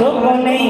sou nem né?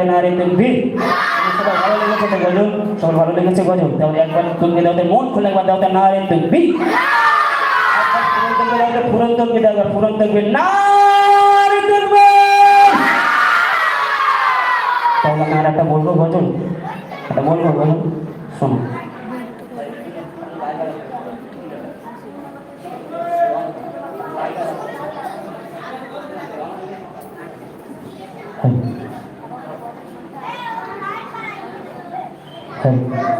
लेणारे Tanvi ভালো লেগেছে তো বলুন তোমার ভালো লেগেছে বলো তাহলে একবার তুমি দাও মন খুলে একবার দাও নারে তন্বি ফুরন তন্বি দাও ফুরন তন্বি না তাহলে আর একটা বলবো বলুন একটা বলবো বলুন শোনো Thank you. 很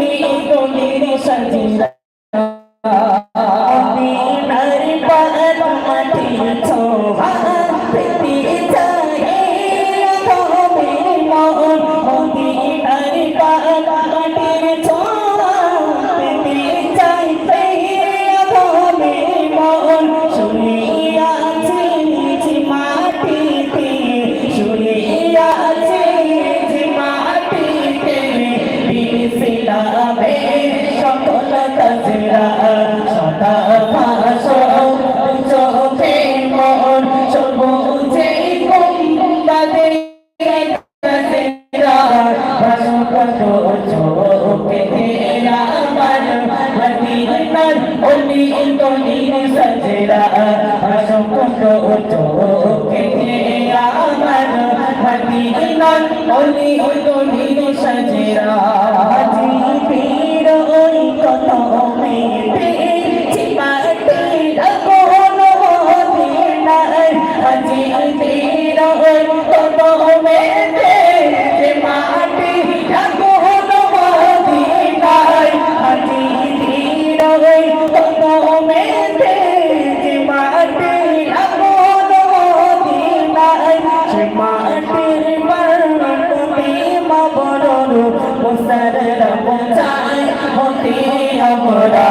মুসার রমজান হতে আমরা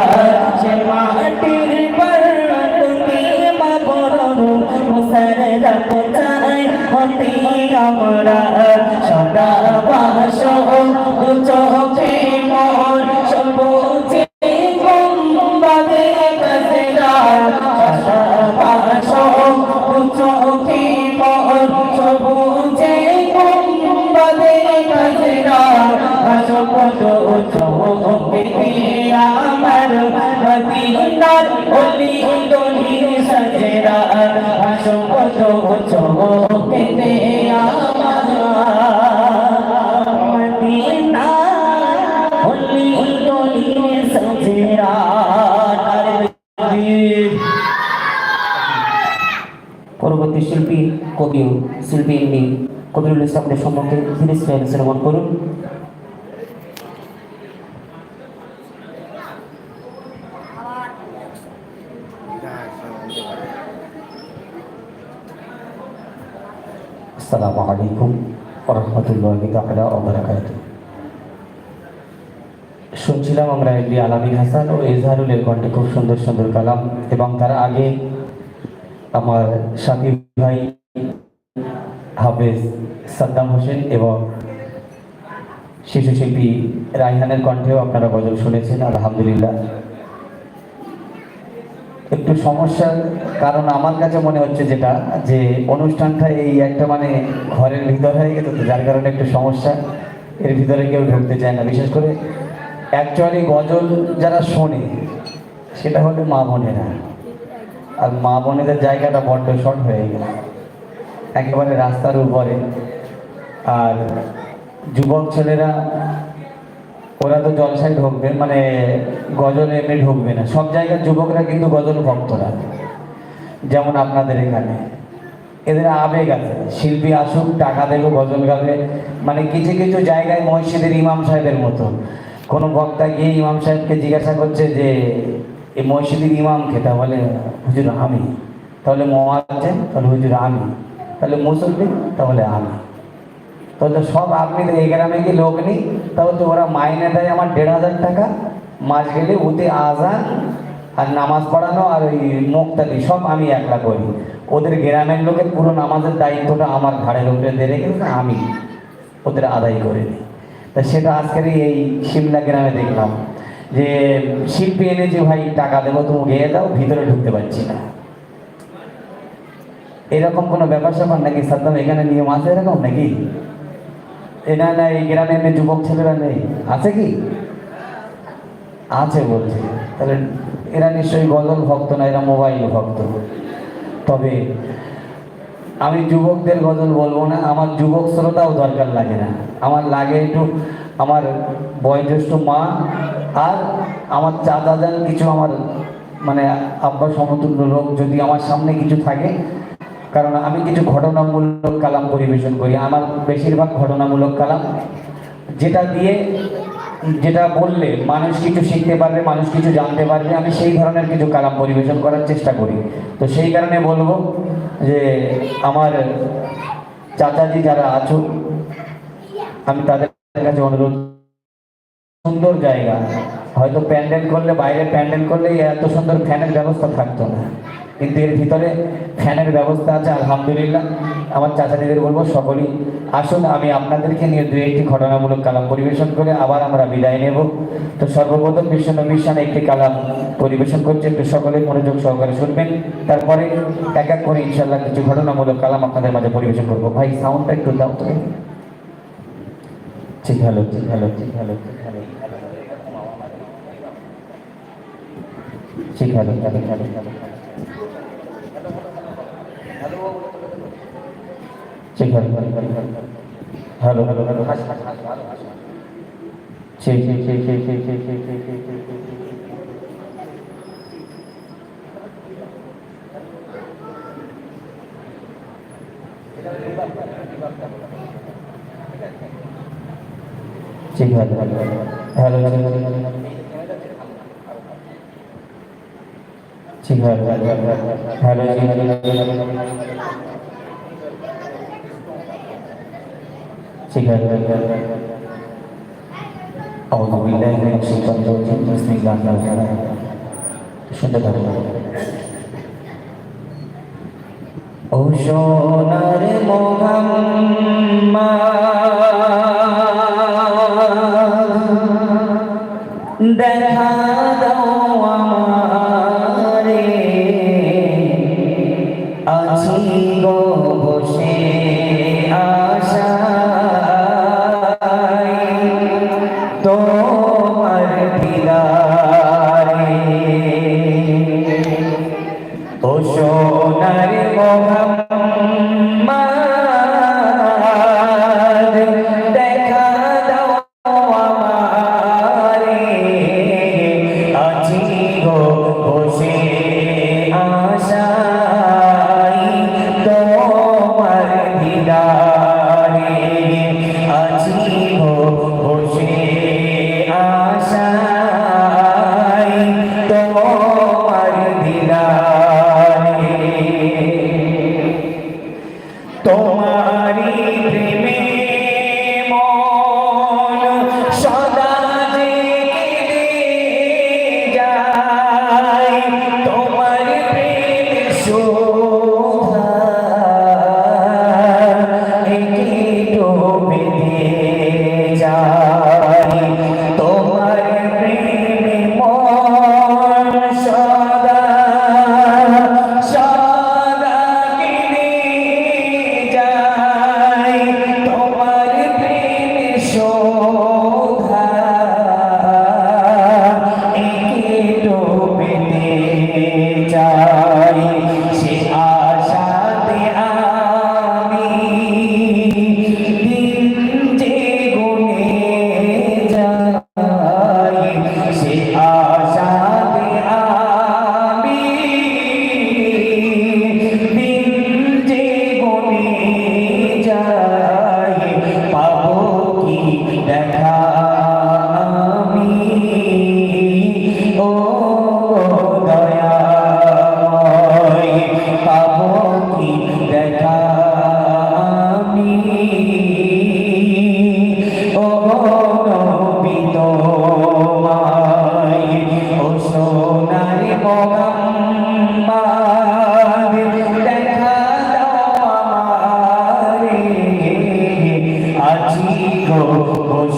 সে মাটির বরকতে মবরুর মুসার রমজান হতে আমরা সদা বাস চোখে মন পরবর্তী শিল্পী কবি শিল্পী এমনি কবিরুল ইসলামের সম্পর্কে ধীরে শ্রবণ করুন। আসসালামু আলাইকুম রহমতুল্লাহি তাআলা ওয়া বারাকাতুহু। শুনছিলাম আমরা এমনি আলামিন হাসান ও ইজহারুলের কণ্ঠে খুব সুন্দর সুন্দর কালাম এবং তার আগে আমার সাথী ভাই হাফেজ সাদ্দাম হোসেন এবং শিশু শিল্পী রাইহানের কণ্ঠেও আপনারা গজল শুনেছেন, আলহামদুলিল্লাহ। একটু সমস্যার কারণ আমার কাছে মনে হচ্ছে যেটা, যে অনুষ্ঠানটা এই একটা মানে ঘরের ভিতর হয়ে গেছে তো, যার কারণে একটু সমস্যা। এর ভিতরে কেউ ঢুকতে চায় না, বিশেষ করে অ্যাকচুয়ালি গজল যারা শোনে, সেটা হলো মা বোনেরা। আর মা বোনেদের জায়গাটা বড্ড শর্ট হয়ে গেল। একেবারে রাস্তার উপরে। আর যুবক ছেলেরা, ওরা তো জলসায় ঢুকবে মানে গজলে এমনি ঢুকবে না। সব জায়গার যুবকরা কিন্তু গজল ভক্তরা। যেমন আপনাদের এখানে। এদের আবেগ আছে। শিল্পী আসুক, টাকা দেবো, গজল গাবে। মানে কিছু কিছু জায়গায় মসজিদের ইমাম সাহেবের মতো। কোনো বক্তা গিয়ে ইমাম সাহেবকে জিজ্ঞাসা করছে যে এই মসজিদের ইমাম খেতা বলে, হুজুর আমি। তাহলে মোয়াজ্জেন, তাহলে হুজুর আমি। তাহলে মুসল্লি, তাহলে আমি। তাহলে সব আপনি এই গ্রামে কি লোক নেই? তাহলে তো ওরা মাইনে দেয় আমার দেড় হাজার টাকা। মাস গেলে উতে আজান আর নামাজ পড়ানো আর ওই মুক্তাদি, সব আমি একলা করি। ওদের গ্রামের লোকের পুরো নামাজের দায়িত্বটা আমার ঘাড়ের উপরে দিয়ে রেখেছে আমি ওদের আদায় করে নিই। তা সেটা আজকের এই শিমলা গ্রামে দেখলাম যে শিল্পী এনে যে ভাই টাকা দেবো, তুমি গিয়ে দাও, ভিতরে ঢুকতে পারছি না। এরকম কোনো ব্যাপার স্যাপার নাকি সাদ্দাম এখানে নিয়ম আছে এরকম নাকি? এটা না, এই গ্রামে এমনি যুবক ছেলেরা নেই। আছে কি? আছে বলছে। তাহলে এরা নিশ্চয়ই গজল ভক্ত না, এরা মোবাইল ভক্ত। তবে আমি যুবকদের গজল বলব না, আমার যুবক শ্রোতাও দরকার লাগে না। আমার লাগে একটু আমার বয়োজ্যেষ্ঠ মা আর আমার চাচা যান কিছু আমার মানে আব্বা সমতুল্য লোক যদি আমার সামনে কিছু থাকে, কারণ আমি কিছু ঘটনামূলক কালাম পরিবেশন করি। আমার বেশিরভাগ ঘটনামূলক কালাম যেটা দিয়ে, যেটা বললে মানুষ কিছু শিখতে পারবে, মানুষ কিছু জানতে পারবে, আমি সেই ধরনের কিছু কালাম পরিবেশন করার চেষ্টা করি। তো সেই কারণে বলব যে আমার চাচাজি যারা আছো, আমি তাদের কাছে অনুরোধ, সুন্দর জায়গা। হয়তো প্যান্ডেল করলে, বাইরে প্যান্ডেল করলে এত সুন্দর ফ্যানের ব্যবস্থা থাকতো না। কিন্তু এর ভিতরে ফ্যানের ব্যবস্থা আছে, আলহামদুলিল্লাহ। আমার চাচাদিদের বলব, সকলেই আসুন, আমি আপনাদেরকে নিয়ে দু একটি ঘটনামূলক কালাম পরিবেশন করে আবার আমরা বিদায় নেব। তো সর্বপ্রথম বিশ্ব নবিশান একটি কালাম পরিবেশন করছে, একটু সকলে মনোযোগ সহকারে শুনবেন। তারপরে এক এক করে ইনশাল্লাহ কিছু ঘটনামূলক কালাম আপনাদের মাঝে পরিবেশন করব। ভাই সাউন্ডটা একটু দাও তো। ঠিক হ্যালো ঠিক হ্যালো ঠিক হ্যালো ঠিক হ্যালো ঠিক হ্যালো হ্যালো হ্যালো হ্যালো ঠিক হ্যালো হ্যালো হ্যালো হ্যালো ঠিক ঠিক ঠিক ঠিক ঠিক ঠিক ঠিক ঠিক ঠিক ঠিক ঠিক hello hello hello hello hello hello ঠিক হ্যালো হ্যালো হ্যালো হ্যালো ঠিক হ্যালো হ্যালো أعوذ بالله من الشيطان الرجيم بسم الله الرحمن الرحيم শুনতে পারো ও সোনার মোহাম্মদ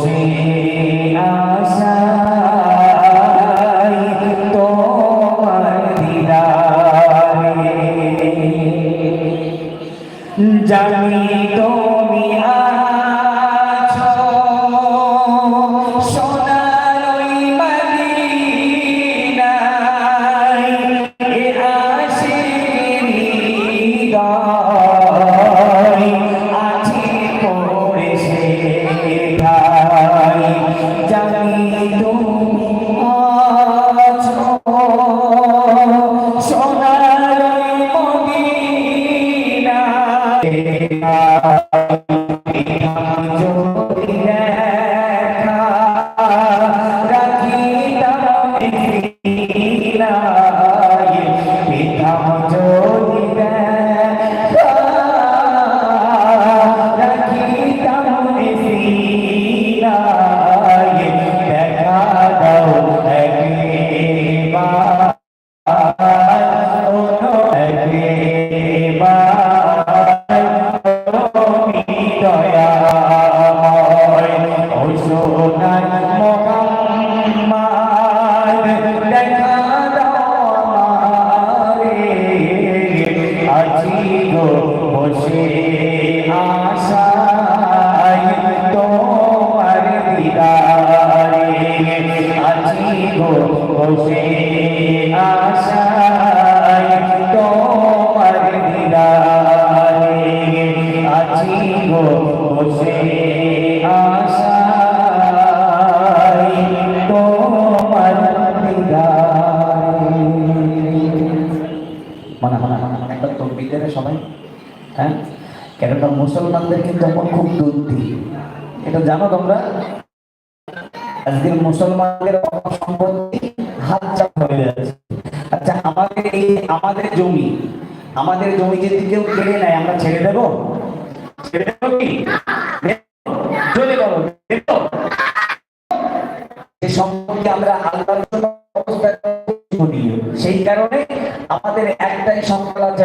وسيئا মুসলমানদের কিন্তু এখন খুব দুর্দি এটা জানো তোমরা? আজকের মুসলমানদের সম্পত্তি হাত চাপ হয়ে যাচ্ছে। আচ্ছা আমাদের এই আমাদের জমি আমাদের জমি যদি কেউ কেড়ে নেয়, আমরা ছেড়ে দেবো? ছেড়ে দেবো কি? চলে বলো যে সম্পর্কে আমরা জন্য সেই কারণে আমাদের একটাই সম্পদ আছে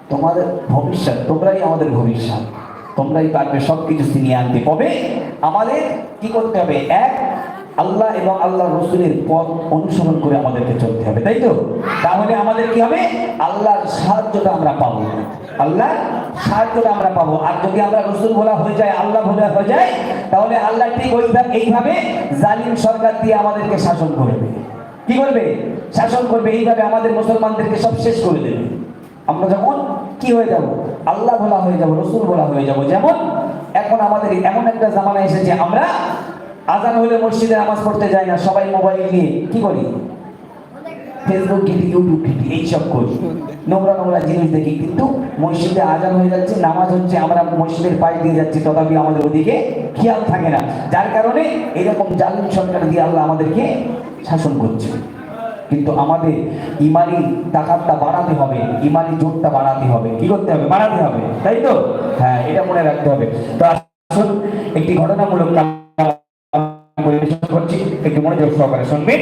তোমাদের ভবিষ্যৎ, তোমরাই আমাদের ভবিষ্যৎ। তোমরাই পারবে সবকিছু ছিনিয়ে আনতে। কবে আমাদের কি করতে হবে? এক, আল্লাহ এবং আল্লাহ রসুলের পথ অনুসরণ করে আমাদেরকে চলতে হবে, তাই তো? তাহলে আমাদের কি হবে? আল্লাহর সাহায্যটা আমরা পাবো। আল্লাহ সাহায্যটা আমরা পাবো। আর যদি আমরা রসুল বলা হয়ে যায়, আল্লাহ বলা হয়ে যায়, তাহলে আল্লাহ ঠিক ওইভাবে, এইভাবে জালিম সরকার দিয়ে আমাদেরকে শাসন করবে। কি করবে? শাসন করবে, এইভাবে আমাদের মুসলমানদেরকে সব শেষ করে দেবে। আমরা যখন কি হয়ে যাব? আল্লাহ বলা হয়ে যাব, রসুল বলা হয়ে যাব। যেমন, এখন আমাদের এমন একটা জামানা এসেছে, আমরা আজান হলে মসজিদে নামাজ পড়তে যাই না, সবাই মোবাইল নিয়ে, কি করি? ফেসবুক ঘেটি ইউটিউব ঘেটি, এইসব করি। নোংরা নোংরা জিনিস দেখি, কিন্তু মসজিদে আজান হয়ে যাচ্ছে, নামাজ হচ্ছে, আমরা মসজিদের পায়ে দিয়ে যাচ্ছি, তথাপি আমাদের ওদিকে খেয়াল থাকে না। যার কারণে এরকম জালিম সরকার দিয়ে আল্লাহ আমাদেরকে শাসন করছে। কিন্তু আমাদের ইমানি তাকাতটা বাড়াতে হবে, ইমানি জোরটা বাড়াতে হবে। কি করতে হবে? বাড়াতে হবে, তাই তো? হ্যাঁ এটা মনে রাখতে হবে। তো আসুন, একটি ঘটনামূলক পরিবেশন করছি, একটু মনোযোগ সহকারে শুনবেন।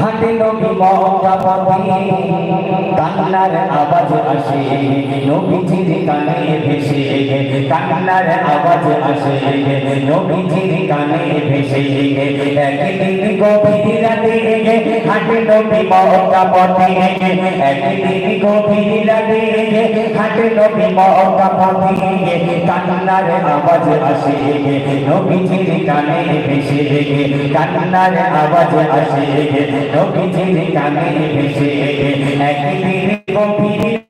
হাটে নবী মক্কা পথে। কান্নার আওয়াজ আসে, নবীজির কানে ভেসে। কান্নার আওয়াজ আসে, নবীজির কানে ভেসে। একদিন গভীর রাতে হাটে নবী মক্কা পথে। একদিন গভীর রাতে হাটে নবী মক্কা পথে। কান্নার আওয়াজ আসে, নবীজির কানে ভেসে। কান্নার আওয়াজ আসে নবীজির কানে ভেসে একদিন গভীর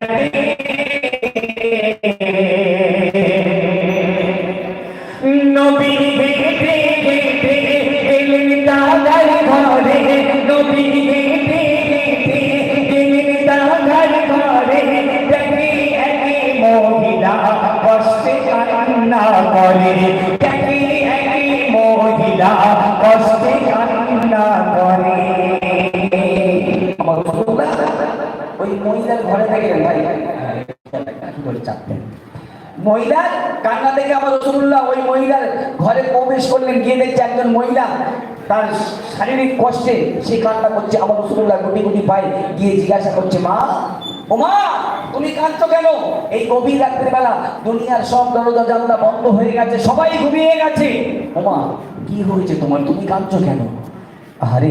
মহিলার কান্না দেখে আবার রসুল্লাহ ওই মহিলার ঘরে প্রবেশ করলেন, গিয়ে দেখছে একজন মহিলা তার শারীরিক কষ্টে সে কান্না করছে, আমার রসুল্লাহ গুটি গুটি পায় গিয়ে জিজ্ঞাসা করছে, মা ও মা তুমি কাঁদছো কেন? এই গভীর রাত্রের বেলা দুনিয়ার সব দরজা জানলা বন্ধ হয়ে গেছে, সবাই ঘুমিয়ে গেছে। ও মা কি হয়েছে তোমার? তুমি কাঁদছো কেন? আরে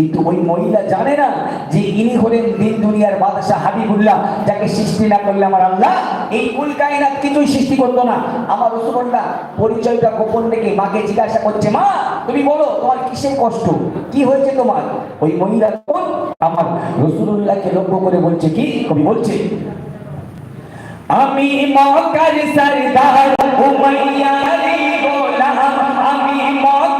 কিন্তু ওই মহিলা জানে না যে ইনি হলেন দিন দুনিয়ার বাদশাহ হাবিবুল্লাহ, যাকে সৃষ্টি না করলে আমার আল্লাহ এই কুল কায়নাত কিছুই সৃষ্টি করতো না। আমার রসুল্লাহ পরিচয়টা গোপন রেখে মাকে জিজ্ঞাসা করছে, মা, তুমি বলো, তোমার কিসের কষ্ট? কি হয়েছে তোমার? ওই মহিলা আমার রসুল্লাহকে লক্ষ্য করে বলছে, কি? কবি বলছে, আমি মক্কার সরদার উমাইয়ারি গোলাম, আমি মক্কার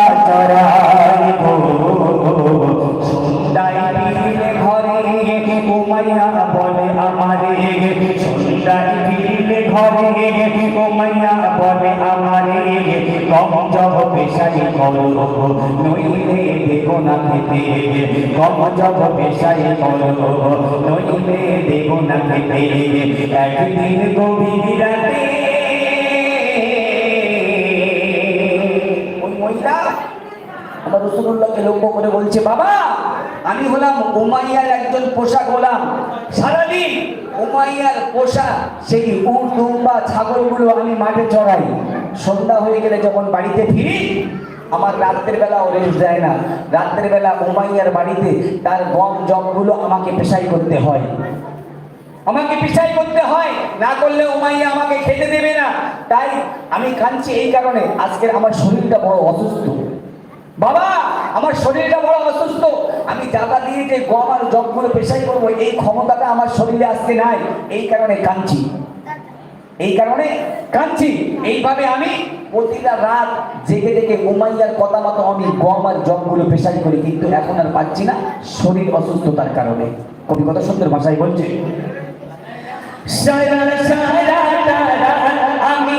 দেখো না খেতে কম জব পেশাই করো নইলে দেখো না খেতে একদিন গভীর রাতে ওই মহিলা, আমার রসুল্লাহকে লক্ষ্য করে বলছে, বাবা, আমি হলাম উমাইয়ার একজন পোষা গোলাম। সারাদিন উমাইয়ার পোষা, সেই উট, দুম্বা, ছাগলগুলো আমি মাঠে চড়াই। সন্ধ্যা হয়ে গেলে যখন বাড়িতে ফিরি আমার রাত্রের বেলা রেস্ট দেয় না। রাত্রের বেলা উমাইয়ার বাড়িতে তার গম জমগুলো আমাকে পেশাই করতে হয়। আমাকে পিছাই করতে হয়। না করলে উমাইয়া আমাকে খেতে দেবে না। তাই আমি কাঁদছি এই কারণে আজকের আমার শরীরটা বড় অসুস্থ। বাবা, আমার শরীরটা বড় অসুস্থ। আমি জায়গা দিয়ে যে গম আর জগগুলো পেশাই করব, এই ক্ষমতাটা আমার শরীরে আজকে নাই। এই কারণে কাঁদছি। এই কারণে কাঁদছি। এইভাবে আমি প্রতিটা রাত জেগে জেগে উমাইয়ার কথা মতো আমি গম আর জগগুলো পেশাই করি, কিন্তু এখন আর পাচ্ছি না। শরীর অসুস্থতার কারণে। কবি কত সুন্দর ভাষায় বলছে আমি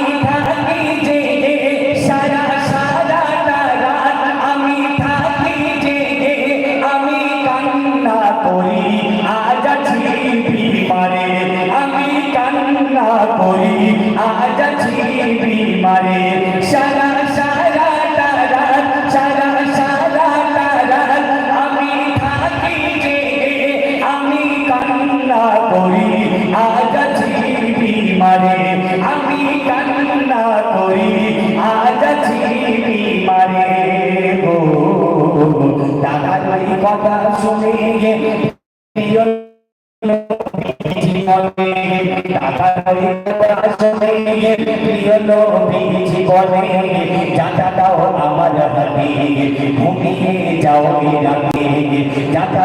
ঘুমিয়ে যাও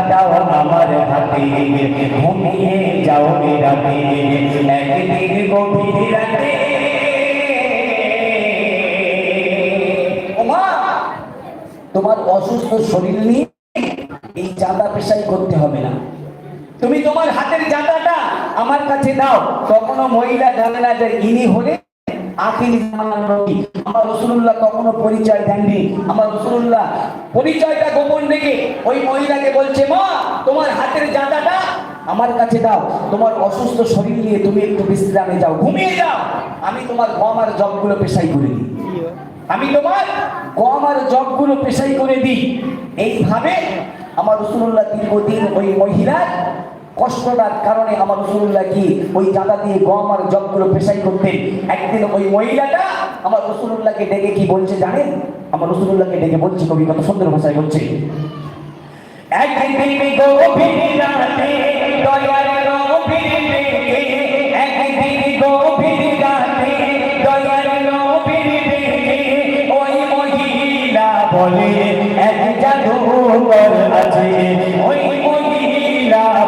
দাও আমার হাতে ঘুমিয়ে যাও তোমার অসুস্থ শরীর নিয়ে এই চাঁদা পেশাই করতে হবে না। তুমি তোমার হাতের চাঁদাটা আমার কাছে দাও। তখনও মহিলা জানে না যে ইনি হলে আখির নবী। আমার রসুল্লাহ কখনো পরিচয় দেননি। আমার রসুল্লাহ পরিচয়টা গোপন রেখে ওই মহিলাকে বলছে, মা, তোমার হাতের জাঁতাটা আমার কাছে দাও। তোমার অসুস্থ শরীর নিয়ে তুমি একটু বিশ্রামে যাও। ঘুমিয়ে যাও। আমি তোমার গম আর জবগুলো পেশাই করে দিই। আমি তোমার গম আর জবগুলো পেশাই করে দিই। এইভাবে আমার রসুল্লাহ দীর্ঘদিন ওই মহিলার কষ্টটার কারণে আমার রসুল্লাহ কি ওই জাদা দিয়ে গম আর জবগুলো পেশাই করতেন। একদিন ওই মহিলাটা আমার রসুল্লাহকে ডেকে কি বলছে জানেন? আমার রসুল্লাহকে ডেকে বলছে কবি কত সুন্দর ভাষায় বলছে। একদিন এক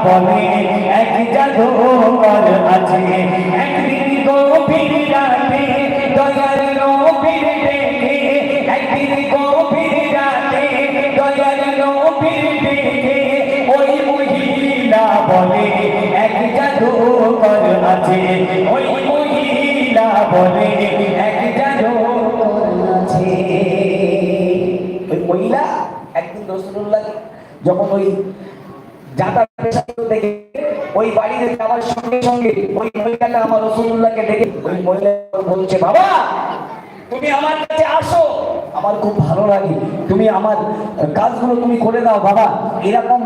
বলে এক জাদুকর আছে। একদিন গভীর রাতে দয়ার গভীর রেখে একদিন গভীর রাতে দয়ার গভীর রেখে ওই মহিলা বলে, এক জাদুকর আছে। ওই মহিলা বলে, এক জাদুকর আছে। ওই মহিলা একদিন রসুল্লাহ যখন ওই যাতা ওই বাড়িতে যাওয়ার সঙ্গে সঙ্গে ওই মহিলাটা আমার রসুল্লাহকে দেখে ওই মহিলা বলছে, বাবা, তুমি আমার কাছে আসো। আমার খুব ভালো লাগে। তুমি আমার কাজগুলো তুমি করে দাও, বাবা। এরকম